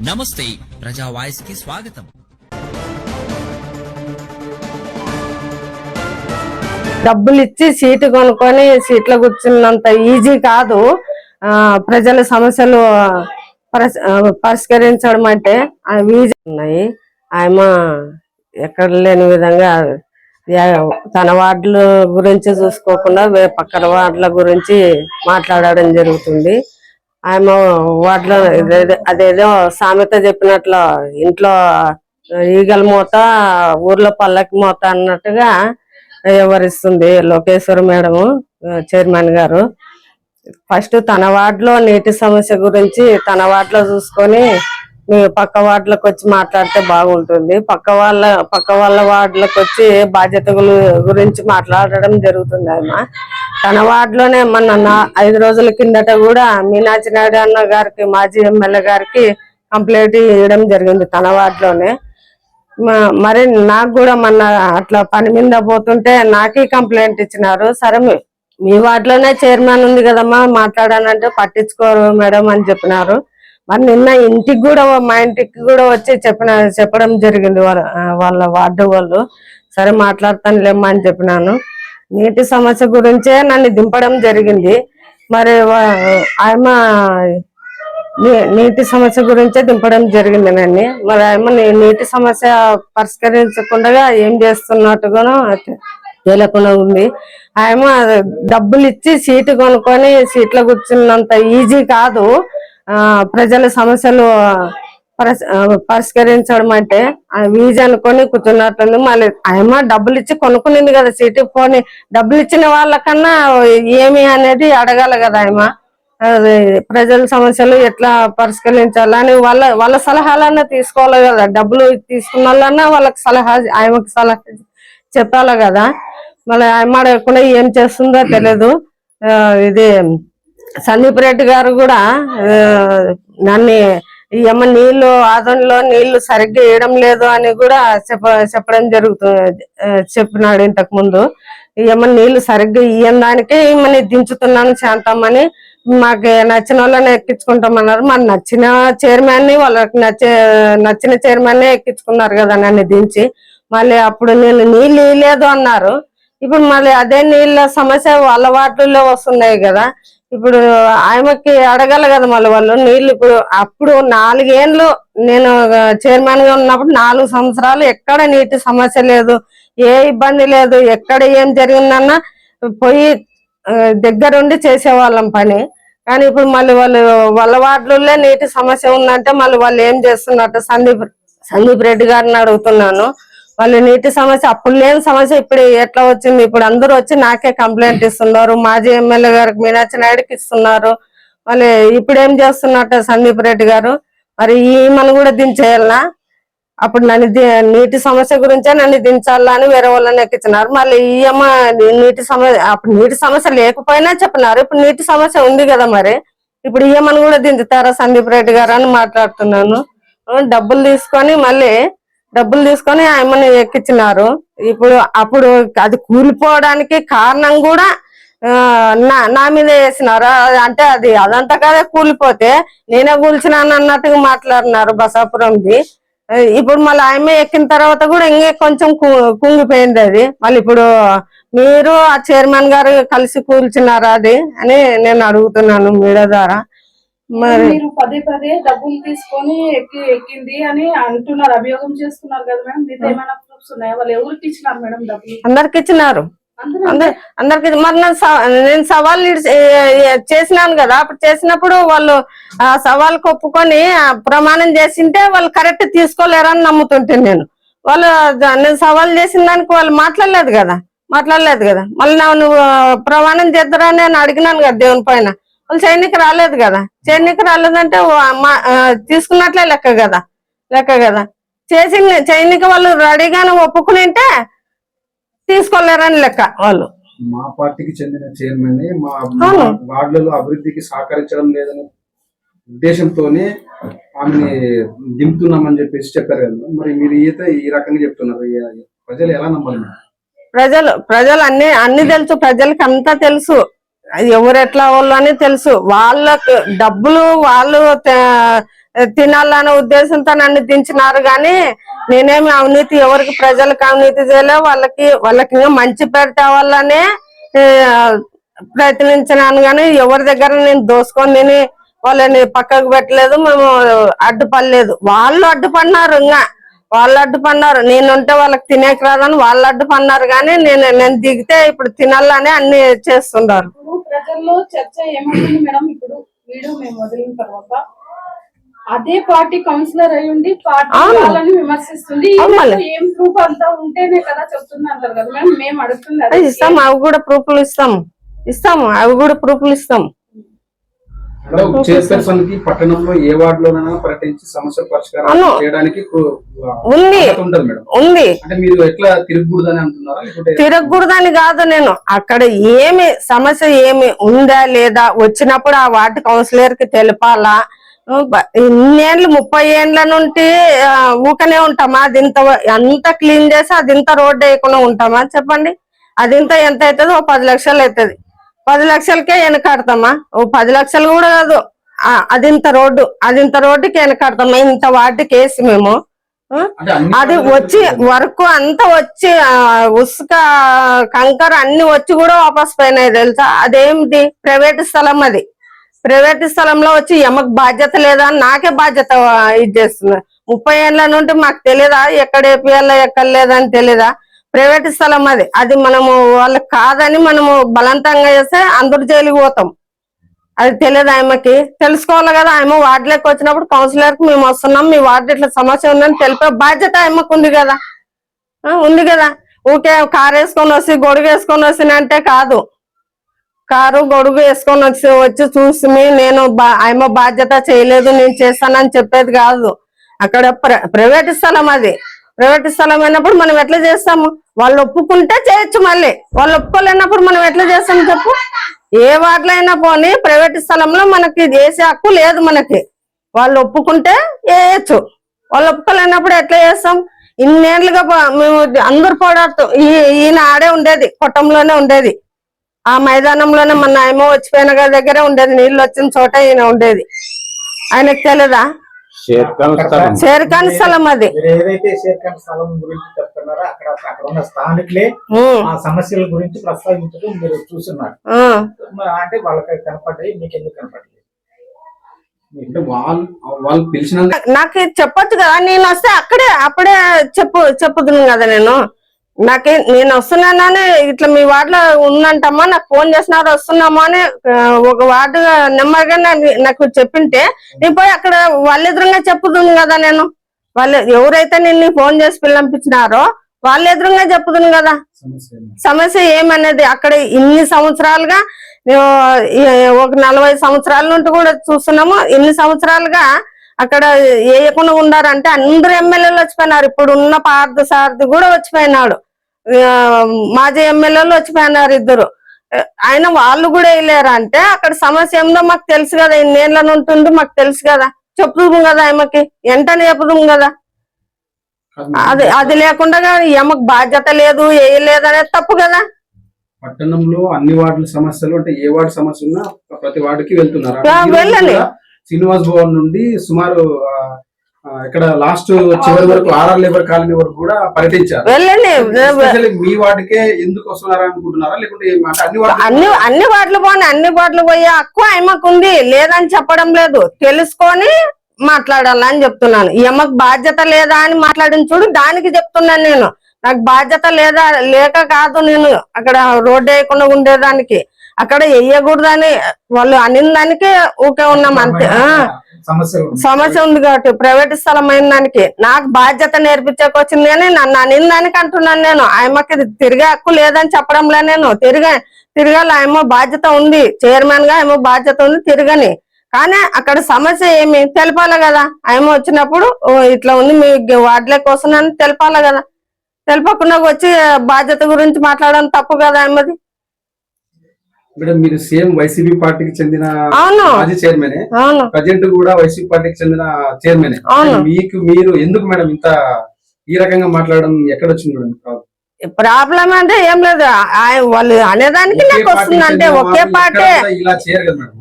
నమస్తే ప్రజా వాయిస్కి స్వాగతం. డబ్బులు ఇచ్చి సీటు కొనుక్కొని సీట్లో కూర్చున్నంత ఈజీ కాదు. ఆ, ప్రజల సమస్యలు పరిస్- పరిష్కరించడం అంటే అవి ఈజీ ఉన్నాయి. ఆయన ఎక్కడ లేని విధంగా తన వార్డుల గురించి చూసుకోకుండా పక్కన వార్డుల గురించి మాట్లాడడం జరుగుతుంది. ఆయన వాటిలో అదేదో సామెత చెప్పినట్లు ఇంట్లో ఈగల మూత ఊర్లో పల్లకి మూత అన్నట్టుగా వ్యవహరిస్తుంది లోకేశ్వర మేడం చైర్మన్ గారు. ఫస్ట్ తన వార్డులో నీటి సమస్య గురించి తన వార్డులో చూసుకొని మీ పక్క వార్డులకు వచ్చి మాట్లాడితే బాగుంటుంది. పక్క వాళ్ళ పక్క వాళ్ళ వార్డులకు వచ్చి బాధ్యతల గురించి మాట్లాడడం జరుగుతుంది ఆయన తన వార్డులోనే మన నా- ఐదు రోజుల కిందట కూడా మీనాచి నాయుడు అన్న గారికి మాజీ ఎమ్మెల్యే గారికి కంప్లైంట్ ఇవ్వడం జరిగింది తన వార్డులోనే. మరి నాకు కూడా మొన్న అట్లా పని మీద పోతుంటే నాకే కంప్లైంట్ ఇచ్చినారు. సరే మీ- మీ వార్డులోనే చైర్మన్ ఉంది కదమ్మా మాట్లాడానంటే పట్టించుకోరు మేడం అని చెప్పినారు. మరి నిన్న ఇంటికి కూడా మా ఇంటికి కూడా వచ్చి చెప్పిన చెప్పడం జరిగింది వాళ్ళ వాళ్ళ వార్డు వాళ్ళు. సరే మాట్లాడతానులేమ్మా అని చెప్పినాను. నీటి సమస్య గురించే నన్ను దింపడం జరిగింది. మరి ఆయమ నీటి సమస్య గురించే దింపడం జరిగింది నన్ను. మరి ఆయమ నీటి సమస్య పరిష్కరించకుండా ఏం చేస్తున్నట్టుగానో తెలియకుండా ఉంది. ఆయమ డబ్బులు ఇచ్చి సీటు కొనుక్కొని సీట్లో కూర్చున్నంత ఈజీ కాదు. ప్రజల సమస్యలు పరిస్- పరిష్కరించడం అంటే వీజ్ అనుకొని కూర్చున్నట్టుంది. మళ్ళీ ఆయమ డబ్బులు ఇచ్చి కొనుక్కునింది కదా సిటీ పోని. డబ్బులు ఇచ్చిన వాళ్ళకన్నా ఏమి అనేది అడగాలి కదా ఆయమ అది ప్రజల సమస్యలు ఎట్లా పరిష్కరించాలని వాళ్ళ వాళ్ళ సలహాలన్నా తీసుకోవాలి కదా. డబ్బులు తీసుకున్న వాళ్ళన్నా వాళ్ళకి సలహా ఆయనకి సలహా చెప్పాలి కదా. మళ్ళీ ఆయన అడగకుండా ఏం చేస్తుందో తెలియదు ఆ, ఇది సందీప్ రెడ్డి గారు కూడా నన్ను ఈ నీళ్ళు ఆదంలో నీళ్ళు సరిగ్గా వేయడం లేదు అని కూడా చెప్ప చెప్పడం జరుగుతుంది చెప్పినాడు ఇంతకు ముందు. ఈ నీళ్ళు సరిగ్గా ఇయ్యని దానికే ఈమెని దించుతున్నాను శాంతమ్మని. మాకు నచ్చిన వాళ్ళని ఎక్కించుకుంటామన్నారు. మరి నచ్చిన చైర్మన్ని వాళ్ళకి నచ్చే నచ్చిన చైర్మన్ నే ఎక్కించుకున్నారు కదా నన్ను దించి. మళ్ళీ అప్పుడు నేను నీళ్ళు ఇయ్యలేదు అన్నారు. ఇప్పుడు మళ్ళీ అదే నీళ్ళ సమస్య వాళ్ళ వాటిల్లో వస్తున్నాయి కదా. ఇప్పుడు ఆమెకి అడగాలి కదా మళ్ళీ వాళ్ళు నీళ్ళు ఇప్పుడు అప్పుడు నాలుగేండ్లు నేను చైర్మన్గా ఉన్నప్పుడు నాలుగు సంవత్సరాలు ఎక్కడ నీటి సమస్య లేదు ఏ ఇబ్బంది లేదు ఎక్కడ ఏం జరిగిందన్నా పోయి దగ్గరుండి చేసేవాళ్ళం పని. కానీ ఇప్పుడు మళ్ళీ వాళ్ళు వాళ్ళ వార్డులలో నీటి సమస్య ఉందంటే మళ్ళీ వాళ్ళు ఏం చేస్తున్నట్టు సందీప్ సందీప్ రెడ్డి గారిని అడుగుతున్నాను. వాళ్ళు నీటి సమస్య అప్పుడు లేని సమస్య ఇప్పుడు ఎట్లా వచ్చింది? ఇప్పుడు అందరూ వచ్చి నాకే కంప్లైంట్ ఇస్తున్నారు. మాజీ ఎమ్మెల్యే గారికి మీనాక్షి నాయుడుకి ఇస్తున్నారు. మళ్ళీ ఇప్పుడు ఏం చేస్తున్నట్టు సందీప్ రెడ్డి గారు? మరి ఈమెను కూడా దించేయాలనా? అప్పుడు నన్ను నీటి సమస్య గురించే నన్ను దించాలా అని వేరే వాళ్ళని ఎక్కించినారు. మళ్ళీ ఈ నీటి సమస్య అప్పుడు నీటి సమస్య లేకపోయినా చెప్పినారు. ఇప్పుడు నీటి సమస్య ఉంది కదా మరి. ఇప్పుడు ఈ కూడా దించుతారా సందీప్ రెడ్డి గారు అని మాట్లాడుతున్నాను. డబ్బులు తీసుకొని మళ్ళీ డబ్బులు తీసుకొని ఆయమ్మని ఎక్కించినారు. ఇప్పుడు అప్పుడు అది కూలిపోవడానికి కారణం కూడా నా నా మీద వేసినారు. అది అంటే అది అదంతా కదా కూలిపోతే నేనే కూల్చినాను అన్నట్టుగా మాట్లాడినారు బసాపురంది. ఇప్పుడు మళ్ళీ ఆమె ఎక్కిన తర్వాత కూడా ఇంకే కొంచెం కు- కుంగిపోయింది అది. మళ్ళీ ఇప్పుడు మీరు ఆ చైర్మన్ గారు కలిసి కూల్చున్నారా అది అని నేను అడుగుతున్నాను మీడియా ద్వారా. మరి పదే పదే డబ్బులు తీసుకొని ఎక్కి ఎక్కింది అని అంటున్నారు అభియోగం చేస్తున్నారు కదా మేడం? మీతో ఏమైనా ప్రూఫ్స్ ఉన్నాయా? వాళ్ళు ఎవరికి ఇచ్చినారు మేడం డబ్బులు? అందరికి ఇచ్చినారు. అందరూ అందరి అందరికి మరి నేను సవ- నేను సవాల్ చేసినాను కదా? అప్పుడు చేసినప్పుడు వాళ్ళు ఆ సవాల్ ఒప్పుకొని ఆ ప్రమాణం చేసింటే వాళ్ళు కరెక్ట్ తీసుకోలేరని నమ్ముతుంటే నేను. వాళ్ళు నేను సవాల్ చేసిన దానికి వాళ్ళు మాట్లాడలేదు కదా? మాట్లాడలేదు కదా? మళ్ళీ నువ్వు ప్రమాణం చేద్దరా అని నేను అడిగినాను కదా దేవుని పైన. వాళ్ళు చేయనికి రాలేదు కదా. చేయనికి రాలేదంటే తీసుకున్నట్లే లెక్క కదా. లెక్క కదా. చేసి చేయనికి వాళ్ళు రెడీగానే ఒప్పుకునింటే తీసుకోలేరని లెక్క వాళ్ళు. మా పార్టీకి చెందిన చైర్మన్ మా వార్డులలో అభివృద్ధికి సహకరించడం లేదనే ఉద్దేశంతోనే ఆమెని దింపుతున్నామని చెప్పేసి చెప్పారు కదా. మరి మీరు ఈత ఈ రకంగా చెప్తున్నారు. ప్రజలు ఎలా నమ్మాలి? ప్రజలు ప్రజలు అన్ని అన్ని తెలుసు. ప్రజలకి అంతా తెలుసు. అది ఎవరు ఎట్లా వాళ్ళు అని తెలుసు. వాళ్ళకు డబ్బులు వాళ్ళు తినాలనే ఉద్దేశంతో నన్ను దించినారు కానీ నేనేమి అవినీతి ఎవరికి ప్రజలకు అవినీతి చేయలే వాళ్ళకి వాళ్ళకి ఇంకా మంచి పేరు తేవాలనే ప్రయత్నించినాను కానీ ఎవరి దగ్గర నేను దోసుకొని వాళ్ళని పక్కకు పెట్టలేదు మేము అడ్డుపడలేదు. వాళ్ళు అడ్డుపడినారు ఇంకా వాళ్ళు అడ్డుపడినారు. నేనుంటే వాళ్ళకి తినేకి రాదని వాళ్ళు అడ్డుపడినారు కానీ నేను నేను దిగితే ఇప్పుడు తినాలని అన్ని చేస్తున్నారు. ప్రజల్లో చర్చ ఏమైంది మేడం? ఇప్పుడు వీడియో మేము వదిలిన తర్వాత అదే పార్టీ కౌన్సిలర్ అయి ఉండి పార్టీ. వాళ్ళని విమర్శిస్తుంది. ఏం ప్రూఫ్ అంతా ఉంటేనే కదా చెప్తుంది అంటారు కదా మేడం? మేము అడుగుతుంది? ఇస్తాం అవి కూడా ప్రూఫ్లు ఇస్తాం. ఇస్తాము అవి కూడా ప్రూఫ్లు ఇస్తాం. చైర్పర్సన్కి పట్టణంలో ఏ వార్డులోనైనా పర్యటించి సమస్య పరిష్కారం అవును. చేయడానికి కు- ఉంది. ఉంది. అంటే మీరు ఎట్లా తిరగకూడదని అంటున్నారా? లేకుంటే తిరగకూడదని కాదు నేను. అక్కడ ఏమి సమస్య ఏమి ఉందా లేదా వచ్చినప్పుడు ఆ వార్డు కౌన్సిలర్కి తెలపాలా ఇన్నేళ్ళు ముప్పై ఏండ్ల నుండి ఊకనే ఉంటామా? అది ఇంత అంత క్లీన్ చేసి అది ఇంత రోడ్డు వేయకుండా ఉంటామా? చెప్పండి. అది ఇంత ఎంత అవుతుంది? ఓ పది లక్షలు అవుతుంది. పది లక్షలకే వెనకాడతామా ఓ పది లక్షలు కూడా కాదు. ఆ, అది ఇంత రోడ్డు అది ఇంత రోడ్డుకి వెనకాడతామా ఇంత వార్డుకి వేసి మేము. అది వచ్చి. వర్క్ అంతా వచ్చి ఉసుక కంకర అన్ని వచ్చి కూడా వాపస్ పోయినాయి తెలుసా? అదేమిటి? ప్రైవేట్ స్థలం అది. ప్రైవేట్ స్థలంలో వచ్చి ఎమకు బాధ్యత లేదా? అని నాకే బాధ్యత ఇది చేస్తుంది. ముప్పై ఏళ్ళ నుండి మాకు తెలియదా ఎక్కడ వేపియాలో ఎక్కడ లేదని తెలియదా ప్రైవేట్ స్థలం అది. అది మనము వాళ్ళకి కాదని మనము బలవంతంగా చేస్తే అందరు జైలుకి పోతాం. అది తెలియదు ఆయమ్మకి. తెలుసుకోవాలి కదా ఆయమ్మ వార్డులోకి వచ్చినప్పుడు కౌన్సిలర్కి మేము వస్తున్నాం మీ వార్డు ఇట్లా సమస్య ఉందని తెలిపే బాధ్యత ఆయమ్మకు ఉంది కదా. ఉంది కదా. ఊకే కారు వేసుకొని వచ్చి గొడుగు వేసుకొని వచ్చినంటే కాదు. కారు గొడుగు వేసుకొని వచ్చి వచ్చి చూసి నేను బా- ఆయమ్మ బాధ్యత చేయలేదు నేను చేస్తానని చెప్పేది కాదు. అక్కడ ప్ర- ప్రైవేట్ స్థలం అది. ప్రైవేట్ స్థలం అయినప్పుడు మనం ఎట్లా చేస్తాము? వాళ్ళు ఒప్పుకుంటే చేయొచ్చు మళ్ళీ. వాళ్ళు ఒప్పుకోలేనప్పుడు మనం ఎట్లా చేస్తాం చెప్పు? ఏ వార్డులో అయినా పోనీ ప్రైవేట్ స్థలంలో మనకి చేసే హక్కు లేదు మనకి. వాళ్ళు ఒప్పుకుంటే వేయచ్చు వాళ్ళు ఒప్పుకోలేనప్పుడు ఎట్లా చేస్తాం? ఇన్నేళ్ళుగా మేము అందరు పోరాడుతాం ఈ ఈయన ఆడే ఉండేది కొట్టంలోనే ఉండేది. ఆ మైదానంలోనే మన నాయమో వచ్చిపోయిన గారి దగ్గరే ఉండేది నీళ్ళు వచ్చిన చోట ఈయన ఉండేది. ఆయనకు తెలియదా షేర్ఖాన్ స్థలం అది. మీరు ఏదైతే షేర్ఖాన్ స్థలం గురించి చెప్తున్నారో అక్కడ అక్కడ ఉన్న స్థానికులే ఆ సమస్యల గురించి ప్రస్తావించడం మీరు చూస్తున్నారు. అంటే వాళ్ళకి కనపడ్డాయి మీకు ఎందుకు కనపడలేదు నాకు చెప్పొచ్చు కదా నేను వస్తే అక్కడే అప్పుడే చెప్పు చెప్పుదును కదా నేను. నాకే నేను వస్తున్నానని ఇట్లా మీ వార్డులో ఉందంటమ్మా నాకు ఫోన్ చేసినారు వస్తున్నామా అని ఒక వార్డు నెంబర్గా నాకు- చెప్పింటే నేను పోయి అక్కడ వాళ్ళెదురుగా చెప్పుతుంది కదా నేను. వాళ్ళు ఎవరైతే నిన్ను ఫోన్ చేసి పిల్లంపించినారో వాళ్ళు ఎదురుగా చెప్పుతుంది కదా. సమస్య ఏమనేది అక్కడ ఇన్ని సంవత్సరాలుగా ఒక నలభై సంవత్సరాల నుండి కూడా చూస్తున్నాము. ఇన్ని సంవత్సరాలుగా అక్కడ వేయకుండా ఉండారంటే అందరు ఎమ్మెల్యేలు వచ్చిపోయినారు. ఇప్పుడు ఉన్న పార్థ సారథి కూడా వచ్చిపోయినాడు. మాజీ ఎమ్మెల్యేలు వచ్చిపోయినారు ఇద్దరు. ఆ, అయినా వాళ్ళు కూడా వేయలేరు అంటే అక్కడ సమస్య ఏందో మాకు తెలుసు కదా. ఇన్నేళ్ళ ఉంటుంది మాకు తెలుసు కదా. చెప్పుదాం కదా ఆమెకి వెంటనే చెప్పుదాం కదా. అది అది లేకుండా ఏమకు బాధ్యత లేదు వేయలేదు అనేది తప్పు కదా. పట్టణంలో అన్ని వార్డుల సమస్యలు అంటే ఏ వార్డు సమస్య ఉన్నా ప్రతి వార్డుకి వెళ్తున్నారు. వెళ్ళండి. శ్రీనివాస్ భవన్ నుండి సుమారు ఇక్కడ లాస్ట్ చివరి వరకు ఆర్ఆర్ లేబర్ కాలనీ వరకు కూడా పర్యటించారు. వెళ్ళండి. మీ వార్డుకే ఎందుకు వస్తున్నారు అనుకుంటున్నారా? లేకుంటే అన్ని అన్ని వాటిలు పోనీ అన్ని వాటిలు పోయే హక్కు ఆయమకు ఉంది. లేదని చెప్పడం లేదు. తెలుసుకొని మాట్లాడాలని చెప్తున్నాను. ఈమెకు బాధ్యత లేదా అని మాట్లాడిన చూడు దానికి చెప్తున్నాను నేను. నాకు బాధ్యత లేదా లేక కాదు నేను అక్కడ రోడ్డు వేయకుండా ఉండేదానికి. అక్కడ వేయకూడదని వాళ్ళు అనిన దానికి ఊకే ఉన్నాం అంతే. సమస్య ఉంది కాబట్టి ప్రైవేట్ స్థలం అయిన దానికి. నాకు బాధ్యత నేర్పించక వచ్చింది అని నన్ను అనిన దానికి అంటున్నాను నేను. ఆయమ్మకి తిరిగే హక్కు లేదని చెప్పడంలే నేను. తిరిగా తిరగాలి ఆయమ్మ బాధ్యత ఉంది. చైర్మన్గా ఆయమ్మ బాధ్యత ఉంది తిరగని. కానీ అక్కడ సమస్య ఏమి? తెలపాలి కదా. ఆయమ్మ వచ్చినప్పుడు "ఓ, ఇట్లా ఉంది మీ వార్డులోకి వస్తున్నాను తెలపాలి కదా. తెలపకుండా వచ్చి బాధ్యత గురించి మాట్లాడడం తప్పు కదా ఆయమ్మది? మేడం మీరు సేమ్ వైసీపీ పార్టీకి చెందిన మాజీ చైర్మన్ ప్రజెంట్ కూడా వైసీపీ పార్టీకి చెందిన చైర్మన్. మీకు మీరు ఎందుకు మేడం ఇంత ఈ రకంగా మాట్లాడడం ఎక్కడ వచ్చింది మేడం? ప్రాబ్లం? అంటే ఏం లేదు. వాళ్ళు అనేదానికి నాకు వస్తుంది అంటే ఒకే పార్టీ. ఇలా చేయరు కదా మేడం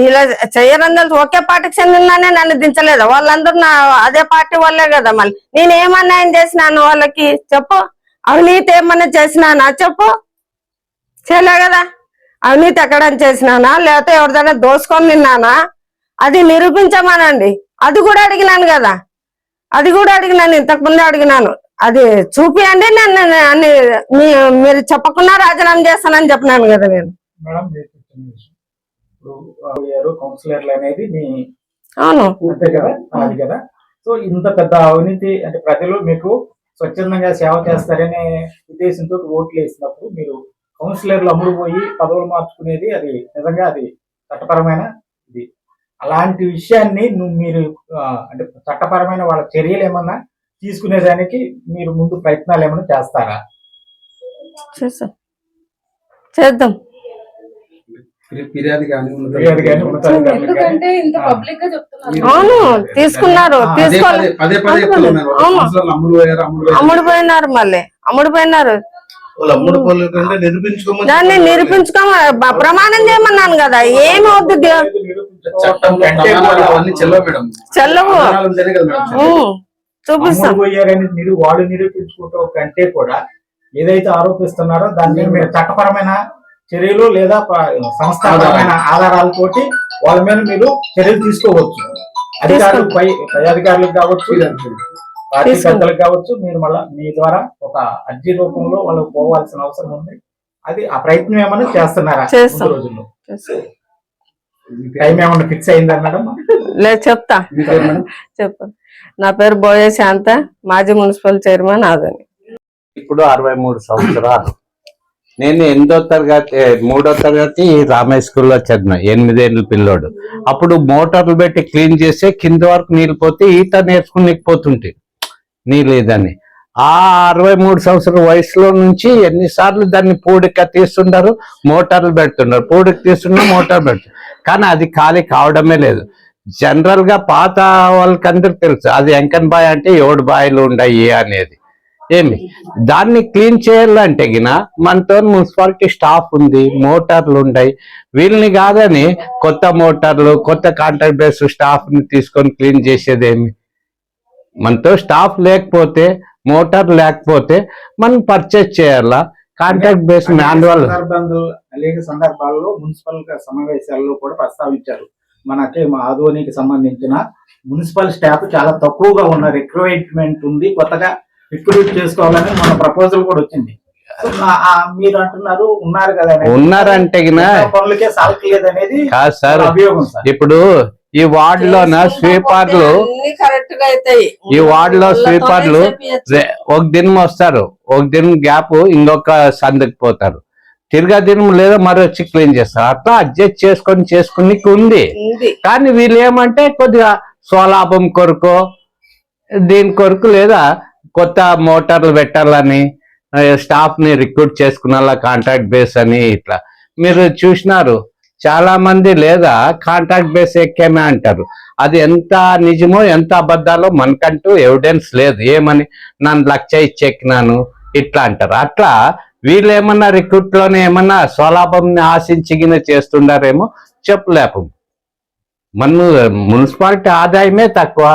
ఇలా చెయ్యరని తెలుసు ఒకే పార్టీకి చెందిందనే నన్ను దించలేదు. వాళ్ళందరూ నా అదే పార్టీ వాళ్ళే కదా మళ్ళీ నేను ఏమన్నాయం చేసినాను వాళ్ళకి? చెప్పు. అవినీతి ఏమన్నా చేసినానా? చెప్పు. చేయలే కదా. అవినీతి ఎక్కడ చేసినానా? లేకపోతే ఎవరిదైనా దోసుకొని తిన్నానా? అది నిరూపించమనండి. అది కూడా అడిగినాను కదా. అది కూడా అడిగినాను. ఇంతకు ముందే అడిగినాను. అది చూపియండి నేను అన్ని మీ- మీరు చెప్పకుండా రాజీనామా చేస్తానని చెప్పినాను కదా నేను. అవును. కదా? సో ఇంత పెద్ద అవినీతి అంటే ప్రజలు మీకు స్వచ్ఛందంగా సేవ చేస్తారనే ఉద్దేశంతో ఓట్లు వేసినప్పుడు మీరు కౌన్సిలర్లు అమ్ముడు పోయి పదవులు మార్చుకునేది అది నిజంగా అది చట్టపరమైన ఇది. అలాంటి విషయాన్ని నువ్వు మీరు అంటే చట్టపరమైన వాళ్ళ చర్యలు ఏమన్నా తీసుకునేదానికి మీరు ముందు ప్రయత్నాలు ఏమైనా చేస్తారా? చేస్తాం చేద్దాం. అవును తీసుకున్నారు. అమ్ముడు పోయినారు మళ్ళీ. అమ్ముడు పోయినారు. దాన్ని నిరూపించుకో ప్రమాణం చేయమన్నాను కదా ఏమి. వద్దు చెల్లవు చూపిస్తాం. వాళ్ళు నిరూపించుకోవటం కంటే కూడా ఏదైతే ఆరోపిస్తున్నారో దాని మీద మీరు చట్టపరమైన చర్యలు లేదా సంస్థాపరమైన ఆధారాలతోటి వాళ్ళ మీద మీరు చర్యలు తీసుకోవచ్చు. అధికారులు పై అధికారులకు కావచ్చు. పార్టీ. పెద్దలకు కావచ్చు మీరు మళ్ళా మీ ద్వారా ఒక అర్జీ రూపంలో వాళ్ళకి పోవాల్సిన అవసరం ఉంది. అది ఆ ప్రయత్నం ఏమైనా చేస్తున్నారా రోజుల్లో. టైం ఏమైనా ఫిక్స్ అయిందా మేడం? లేదు చెప్తా. మీ పేరు మేడం? చెప్పు. నా పేరు బోయే శాంత మాజీ మున్సిపల్ చైర్మన్ అదని ఇప్పుడు అరవై మూడు సంవత్సరాలు. నేను ఎనిమిదో తరగతి మూడో తరగతి రామయ్య స్కూల్లో చదివిన ఎనిమిదేళ్ళు పిల్లోడు. అప్పుడు మోటార్లు పెట్టి క్లీన్ చేస్తే కింద వరకు నీళ్ళు పోతే ఈత నేర్చుకుని పోతుంటే. నీ లేదని ఆ అరవై మూడు సంవత్సరాల వయసులో నుంచి ఎన్నిసార్లు దాన్ని పూడిక తీస్తుంటారు మోటార్లు పెడుతున్నారు పూడిక తీస్తున్నారు మోటార్ పెడుతున్నారు కానీ అది ఖాళీ కావడమే లేదు. జనరల్గా పాత వాళ్ళకందరికి తెలుసు అది ఎంకన్ బాయ్ అంటే ఏడు బాయిలు ఉండయి అనేది. ఏమి? దాన్ని క్లీన్ చేయాలంటే గిన మనతో మున్సిపాలిటీ స్టాఫ్ ఉంది మోటార్లు ఉన్నాయి వీళ్ళని కాదని కొత్త మోటార్లు కొత్త కాంట్రాక్ట్ బేస్ స్టాఫ్ని తీసుకొని క్లీన్ చేసేది ఏమి మనతో స్టాఫ్ లేకపోతే మోటార్ లేకపోతే మనం పర్చేస్ చేయాలా? కాంట్రాక్ట్ బేస్ మాన్యువల్ అనేక సందర్భాల్లో మున్సిపల్ సమావేశాల్లో కూడా ప్రస్తావించారు. మనకి మా ఆధోనికి సంబంధించిన మున్సిపల్ స్టాఫ్ చాలా తక్కువగా ఉన్న రిక్రూట్మెంట్ ఉంది. కొత్తగా రిక్రూట్ చేసుకోవాలని మన ప్రపోజల్ కూడా వచ్చింది. మీరు అంటున్నారు ఉన్నారు కదా. ఉన్నారంటే పనులకే అనేది కాదు సార్ ఇప్పుడు ఈ వార్డ్ లోన స్వీపర్లు అన్ని కరెక్ట్గా అవుతాయి ఈ వార్డులో వాళ్ళతోనే స్వీపర్లు ఒక దినం వస్తారు. ఒక దినం గ్యాప్ ఇంకొక సందుకు పోతారు. తిరగా దినం లేదా మరో వచ్చి క్లీన్ చేస్తారు. అట్లా అడ్జస్ట్ చేసుకొని చేసుకుని ఉంది. ఉంది. కానీ వీళ్ళు ఏమంటే కొద్దిగా స్వలాభం కొరకు దీని కొరకు లేదా కొత్త మోటార్లు పెట్టాలని స్టాఫ్ని రిక్రూట్ చేసుకున్నలా కాంట్రాక్ట్ బేస్ అని ఇట్లా. మీరు చూసినారు. చాలా మంది లేదా కాంట్రాక్ట్ బేస్ ఎక్కేమే అంటారు. అది ఎంత నిజమో ఎంత అబద్ధాలో మనకంటూ ఎవిడెన్స్ లేదు. ఏమని? నన్ను లక్ష ఇచ్చి ఎక్కినాను ఇట్లా అంటారు. అట్లా వీళ్ళు ఏమన్నా రిక్రూట్లోనే ఏమన్నా స్వలాభం ఆశించిగిన చేస్తుండారేమో చెప్పలేపం. మన మున్సిపాలిటీ ఆదాయమే తక్కువ.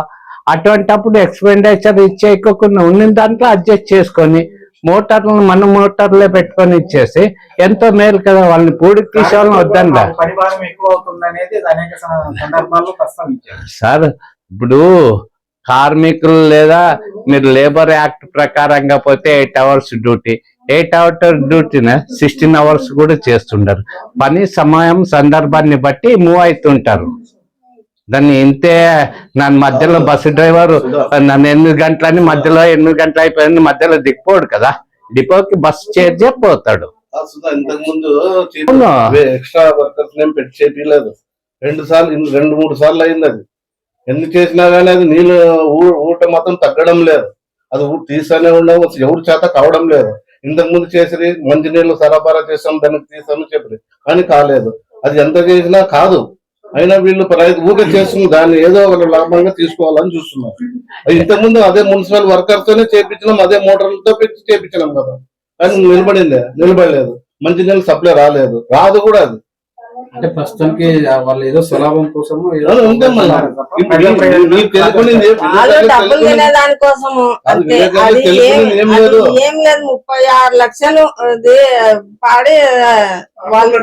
అటువంటప్పుడు ఎక్స్పెండిచర్ ఇచ్చేయకుండా ఉన్న దాంట్లో అడ్జస్ట్ చేసుకొని మోటార్లను మన మోటార్లే పెట్టుకొని ఇచ్చేసి ఎంతో మేలు కదా వాళ్ళని పూడికి తీసేవాళ్ళని వద్దండి సార్ ఇప్పుడు కార్మికులు లేదా మీరు లేబర్ యాక్ట్ ప్రకారంగా పోతే eight hours duty. Eight hour డ్యూటీని sixteen hours కూడా చేస్తుంటారు. పని సమయం సందర్భాన్ని బట్టి మూవ్ అవుతుంటారు. దాన్ని ఇంతే నన్ను మధ్యలో బస్సు డ్రైవర్ నన్ను ఎనిమిది గంటలని మధ్యలో ఎనిమిది గంటలు అయిపోయింది మధ్యలో దిక్కుపోడు కదా. డిపోకి బస్సు చేర్చే పోతాడు. ఆ సుధా ఇంతకు ముందు అవునా? ఎక్స్ట్రా వర్కర్స్ పెట్టి రెండు సార్లు రెండు మూడు సార్లు అయింది అది. ఎన్ని చేసినా కానీ అది నీళ్ళు ఊట మాత్రం తగ్గడం లేదు. అది ఊ తీసానే ఉండవు ఎవరి చేత కావడం లేదు. ఇంతకు ముందు చేసి మంచినీళ్ళు సరఫరా చేసాం దానికి తీసాము చెప్పి కానీ కాలేదు. అది ఎంత చేసినా కాదు. అయినా వీళ్ళు రైతు ఊరికే చేస్తున్న దాన్ని ఏదో ఒక లాభంగా తీసుకోవాలని చూస్తున్నారు. ఇంతకుముందు అదే మున్సిపల్ వర్కర్ తోనే చేపించినాం అదే మోటార్లతో పెట్టి చేపించినాం కదా. కానీ నిలబడిందే నిలబడలేదు. మంచి నీళ్ళు సప్లై రాలేదు. రాదు కూడా అది. అంటే ప్రస్తుతానికి వాళ్ళు ఏదో స్వలాభం కోసం ఏ- లేదు. ముప్పై ఆరు లక్షలు పాడి వాళ్ళు?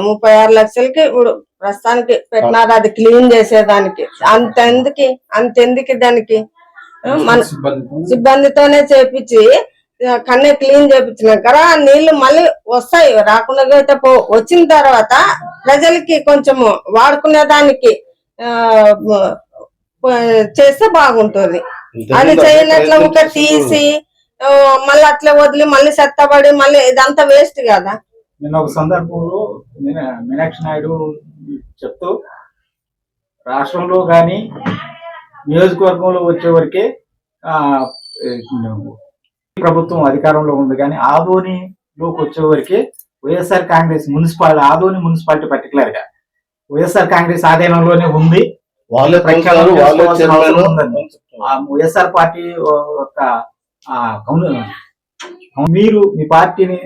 ముప్పై- ఆరు లక్షలకి ఇప్పుడు ప్రస్తుతానికి పెట్టినారు అది క్లీన్ చేసేదానికి. అంత ఎందుకు అంత ఎందుకు దానికి మన సిబ్బంది సిబ్బందితోనే చేపించి కన్నే క్లీన్ చేపించినాక ఆ నీళ్ళు మళ్ళీ వస్తాయి రాకుండా అయితే పో వచ్చిన తర్వాత ప్రజలకి కొంచెము వాడుకునే దానికి చేస్తే బాగుంటుంది. అది చేయనట్ల ఒక. తీసి మళ్ళీ అట్లా వదిలి మళ్ళీ చెత్తబడి మళ్ళీ ఇదంతా వేస్ట్ కదా. నిన్న ఒక సందర్భంలో మీనా- మీనాక్షి నాయుడు చెప్తూ రాష్ట్రంలో కానీ నియోజకవర్గంలో వచ్చే వరకే ప్రభుత్వం అధికారంలో ఉంది కానీ ఆదోనిలోకి వచ్చే వరకే YSR Congress municipality Adoni municipality పర్టికులర్గా వైఎస్ఆర్ కాంగ్రెస్ ఆధీనంలోనే ఉంది. వైఎస్ఆర్ పార్టీ యొక్క మీరు మీ పార్టీని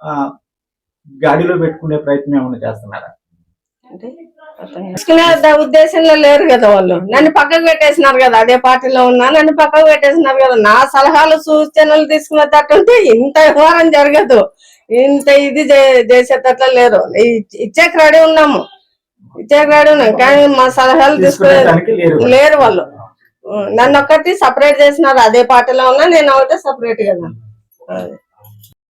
ఆ, గాడిలో పెట్టుకునే ప్రయత్నం ఏమైనా చేస్తున్నారా? ఉద్దేశంలో లేరు కదా వాళ్ళు. నన్ను పక్కకు పెట్టేసినారు కదా అదే పార్టీలో ఉన్నా నన్ను పక్కకు పెట్టేసినారు కదా. నా సలహాలు సూచనలు తీసుకునే తట్టుంటే ఇంత వ్యవహారం జరగదు. ఇంత ఇది చేసేటట్లు లేరు. ఇ- ఇచ్చేకి రెడీ ఉన్నాము. ఇచ్చేకి రెడీ ఉన్నాం కానీ మా సలహాలు తీసుకునే తీసుకునేదానికి లేరు వాళ్ళు. నన్ను ఒక్కటి సపరేట్ చేసినారు. అదే పార్టీలో ఉన్నా నేను ఒకటే సపరేట్ కదా.